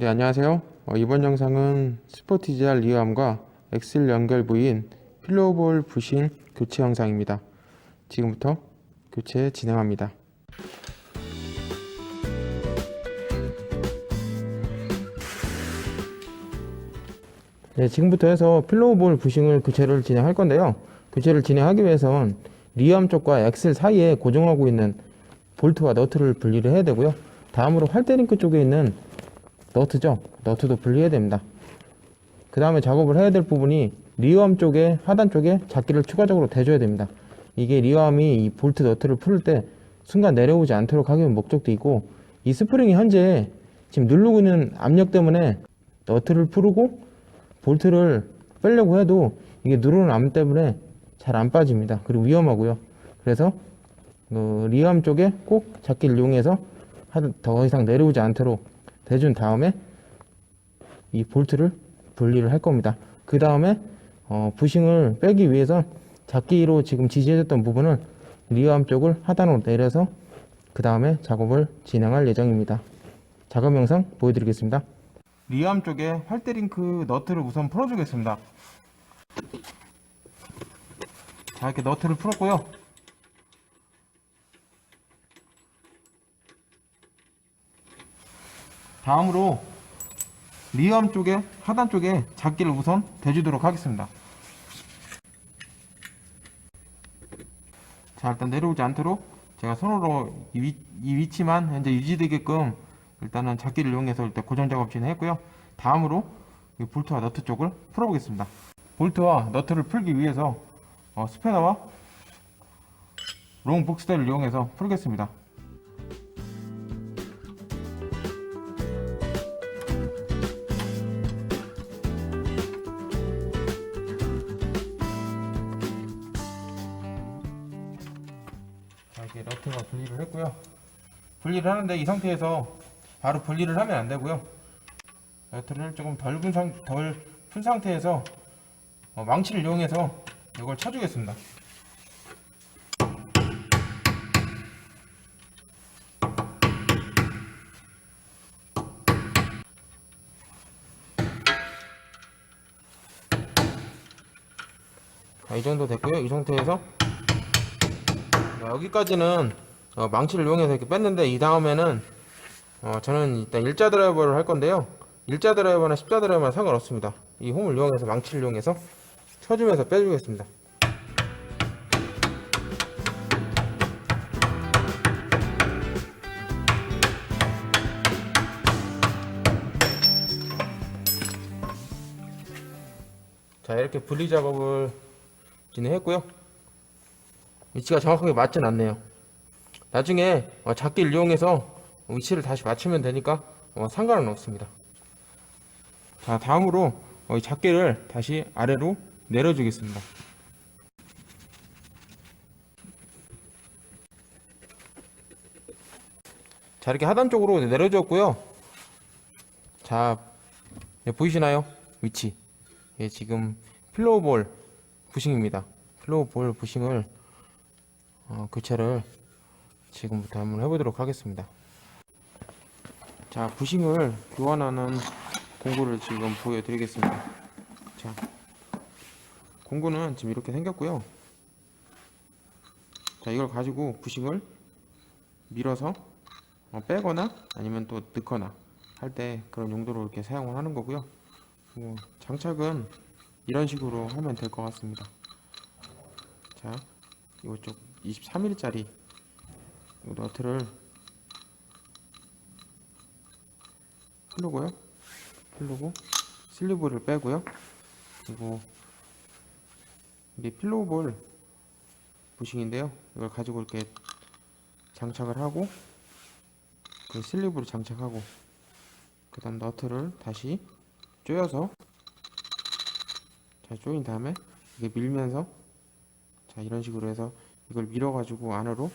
네, 안녕하세요. 어, 이번 영상은 스포티지알 리암과 엑셀 연결 부인 필로볼 부신 교체 영상입니다. 지금부터 교체 진행합니다. 네, 지금부터 해서 필로볼 부싱을 교체를 진행할 건데요. 교체를 진행하기 위해선 리암 쪽과 엑셀 사이에 고정하고 있는 볼트와 너트를 분리를 해야 되고요. 다음으로 활대링크 쪽에 있는 너트죠. 너트도 분리해야 됩니다. 그 다음에 작업을 해야 될 부분이 리암 쪽에 하단 쪽에 잡기를 추가적으로 대줘야 됩니다. 이게 리암이 이 볼트 너트를 풀 때 순간 내려오지 않도록 하기 위한 목적도 있고 이 스프링이 현재 지금 누르고 있는 압력 때문에 너트를 풀고 볼트를 빼려고 해도 이게 누르는 암 때문에 잘 안 빠집니다. 그리고 위험하고요. 그래서 어, 리암 쪽에 꼭 잡기를 이용해서 하- 더 이상 내려오지 않도록 대준 다음에 이 볼트를 분리를 할 겁니다. 그 다음에 어, 부싱을 빼기 위해서 잡기로 지금 지지해줬던 부분을 리암 쪽을 하단으로 내려서 그 다음에 작업을 진행할 예정입니다. 작업 영상 보여드리겠습니다. 리암 쪽에 활대링크 너트를 우선 풀어주겠습니다. 자 이렇게 너트를 풀었고요. 다음으로 리암 쪽에 하단 쪽에 잡기를 우선 대주도록 하겠습니다. 자 일단 내려오지 않도록 제가 손으로 이, 위, 이 위치만 현재 유지되게끔 일단은 잡기를 이용해서 일단 고정 작업 진행했고요. 다음으로 이 볼트와 너트 쪽을 풀어보겠습니다. 볼트와 너트를 풀기 위해서 어, 스패너와 롱 복스대를 이용해서 풀겠습니다. 분리를 하는데 이 상태에서 바로 분리를 하면 안 되고요. 너트를 조금 덜분 상, 덜 푼 상태에서 어, 망치를 이용해서 이걸 쳐주겠습니다. 자, 이 정도 됐고요. 이 상태에서 자, 여기까지는 어, 망치를 이용해서 이렇게 뺐는데 이 다음에는 어, 저는 일단 일자 드라이버를 할 건데요. 일자 드라이버나 십자 드라이버나 상관없습니다. 이 홈을 이용해서 망치를 이용해서 쳐주면서 빼주겠습니다. 자 이렇게 분리 작업을 진행했고요. 위치가 정확하게 맞진 않네요. 나중에 어, 잡기를 이용해서 위치를 다시 맞추면 되니까 어, 상관은 없습니다. 자 다음으로 어, 이 잡기를 다시 아래로 내려주겠습니다. 자 이렇게 하단 쪽으로 내려줬고요. 자 예, 보이시나요? 위치. 예, 지금 필로우볼 부싱입니다. 필로우볼 부싱을 어, 교체를 지금부터 한번 해보도록 하겠습니다. 자, 부싱을 교환하는 공구를 지금 보여드리겠습니다. 자, 공구는 지금 이렇게 생겼고요. 자, 이걸 가지고 부싱을 밀어서 어, 빼거나 아니면 또 넣거나 할 때 그런 용도로 이렇게 사용을 하는 거고요. 뭐, 장착은 이런 식으로 하면 될 것 같습니다. 자, 이쪽 23mm짜리 너트를 풀고요. 풀고 슬리브를 빼고요. 그리고 이게 필로볼 부싱인데요. 이걸 가지고 이렇게 장착을 하고 그 슬리브를 장착하고 그 다음 너트를 다시 조여서 자 조인 다음에 이게 밀면서 자 이런 식으로 해서 이걸 밀어 가지고 안으로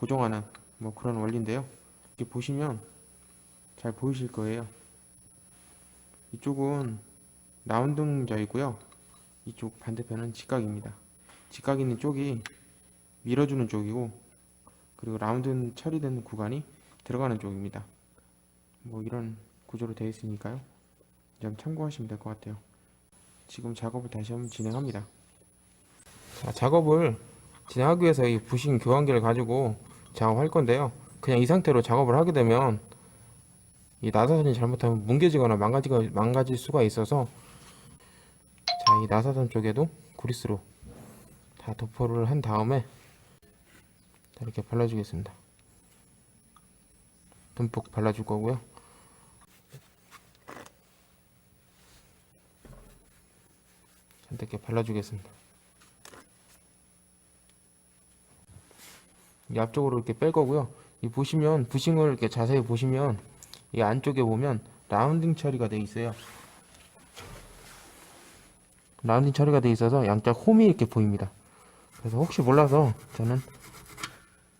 고정하는 뭐 그런 원리인데요 이렇게 보시면 잘 보이실 거예요 이쪽은 라운딩자이고요 이쪽 반대편은 직각입니다 직각 있는 쪽이 밀어주는 쪽이고 그리고 라운드 처리된 구간이 들어가는 쪽입니다 뭐 이런 구조로 되어 있으니까요. 좀 참고하시면 될 것 같아요. 지금 작업을 다시 한번 진행합니다. 자, 작업을 진행하기 위해서 이 부신 교환기를 가지고 작업할 건데요. 그냥 이 상태로 작업을 하게 되면 이 나사선이 잘못하면 뭉개지거나 망가지, 망가질 수가 있어서 자, 이 나사선 쪽에도 그리스로 다 도포를 한 다음에 자, 이렇게 발라주겠습니다. 듬뿍 발라줄 거고요. 이렇게 발라주겠습니다. 앞쪽으로 이렇게 뺄 거고요. 이 보시면 부싱을 이렇게 자세히 보시면 이 안쪽에 보면 라운딩 처리가 돼 있어요. 라운딩 처리가 돼 있어서 양쪽 홈이 이렇게 보입니다. 그래서 혹시 몰라서 저는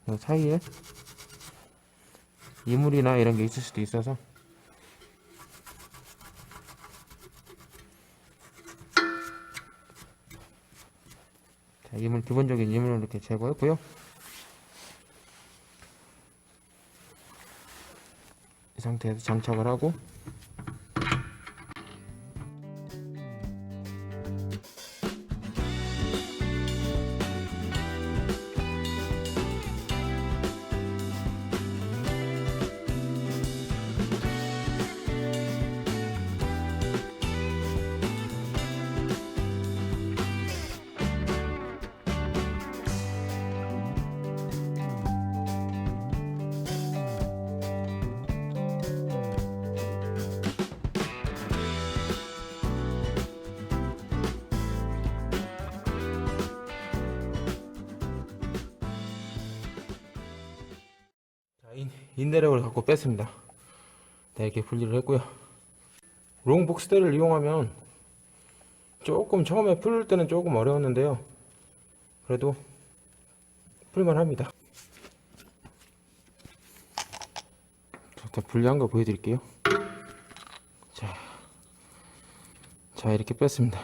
이 사이에 이물이나 이런 게 있을 수도 있어서 자, 이물 기본적인 이물을 이렇게 제거했고요. 상태에서 장착을 하고 인, 인내력을 갖고 뺐습니다. 네, 이렇게 분리를 했고요. 롱복스대를 이용하면 조금 처음에 풀 때는 조금 어려웠는데요. 그래도 풀만 합니다. 자, 일단 분리한 거 보여드릴게요. 자, 자 이렇게 뺐습니다.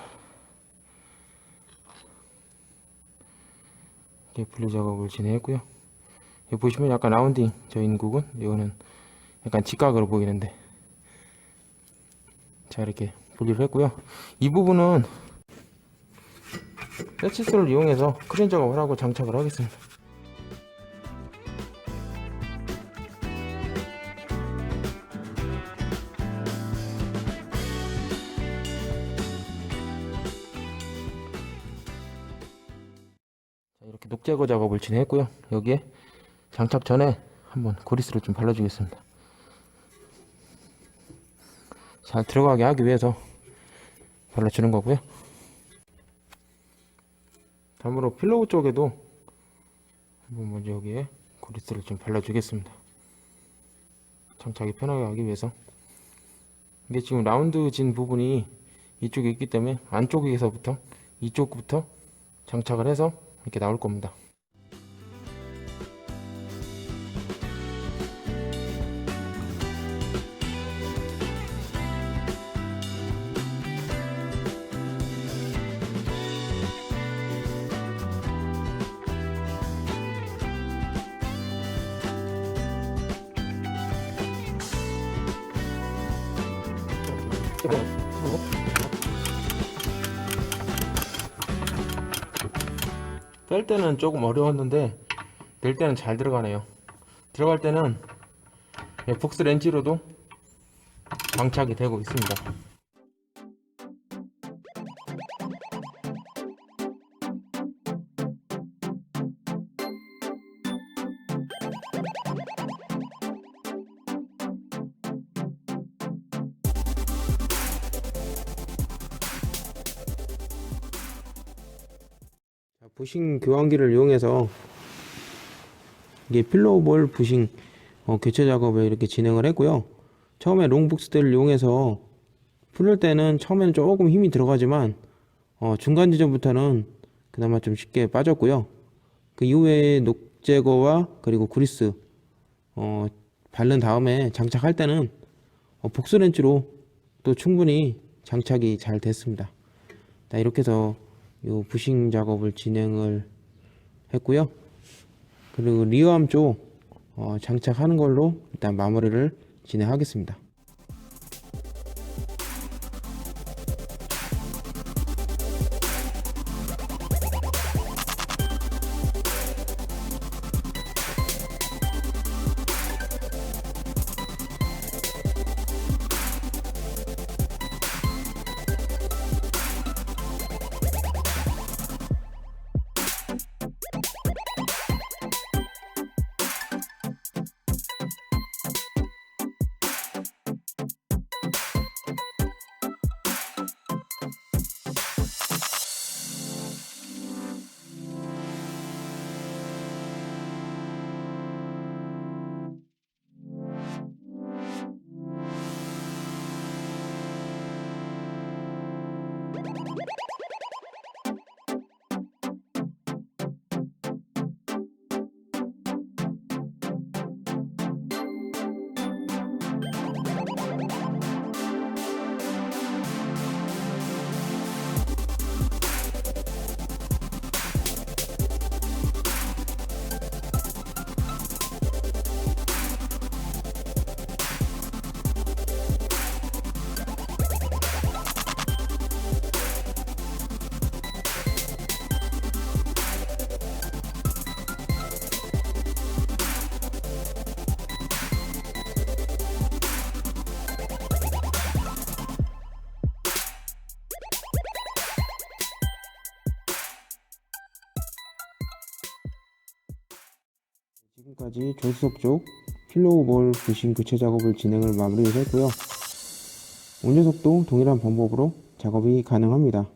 이렇게 분리 작업을 진행했고요. 여기 보시면 약간 라운딩 저 인국은 이거는 약간 직각으로 보이는데 자 이렇게 분리를 했고요. 이 부분은 세치스를 이용해서 크린 작업을 하고 장착을 하겠습니다. 자, 이렇게 녹제거 작업을 진행했고요. 여기에 장착 전에 한번 고리스를 좀 발라주겠습니다. 잘 들어가게 하기 위해서 발라주는 거고요. 다음으로 필로우 쪽에도 한번 먼저 여기에 고리스를 좀 발라주겠습니다. 장착이 편하게 하기 위해서 이게 지금 라운드 진 부분이 이쪽에 있기 때문에 안쪽에서부터 이쪽부터 장착을 해서 이렇게 나올 겁니다. 뺄 때는 조금 어려웠는데 낼 때는 잘 들어가네요. 들어갈 때는 예, 복스 렌치로도 장착이 되고 있습니다. 부싱 교환기를 이용해서 이게 필로우볼 부싱 어, 교체 작업을 이렇게 진행을 했고요. 처음에 롱북스대를 이용해서 풀을 때는 처음에는 조금 힘이 들어가지만 어, 중간 지점부터는 그나마 좀 쉽게 빠졌고요. 그 이후에 녹 제거와 그리고 그리스 어, 바른 다음에 장착할 때는 어, 복수 렌치로 또 충분히 장착이 잘 됐습니다. 자, 이렇게 해서 요 부싱 작업을 진행을 했고요. 그리고 리어암 쪽 어, 장착하는 걸로 일단 마무리를 진행하겠습니다. 지금까지 조수석 쪽 필로우볼 부싱 교체 작업을 진행을 마무리했고요. 온 녀석도 동일한 방법으로 작업이 가능합니다.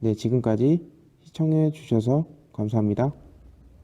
네, 지금까지 시청해 주셔서 감사합니다.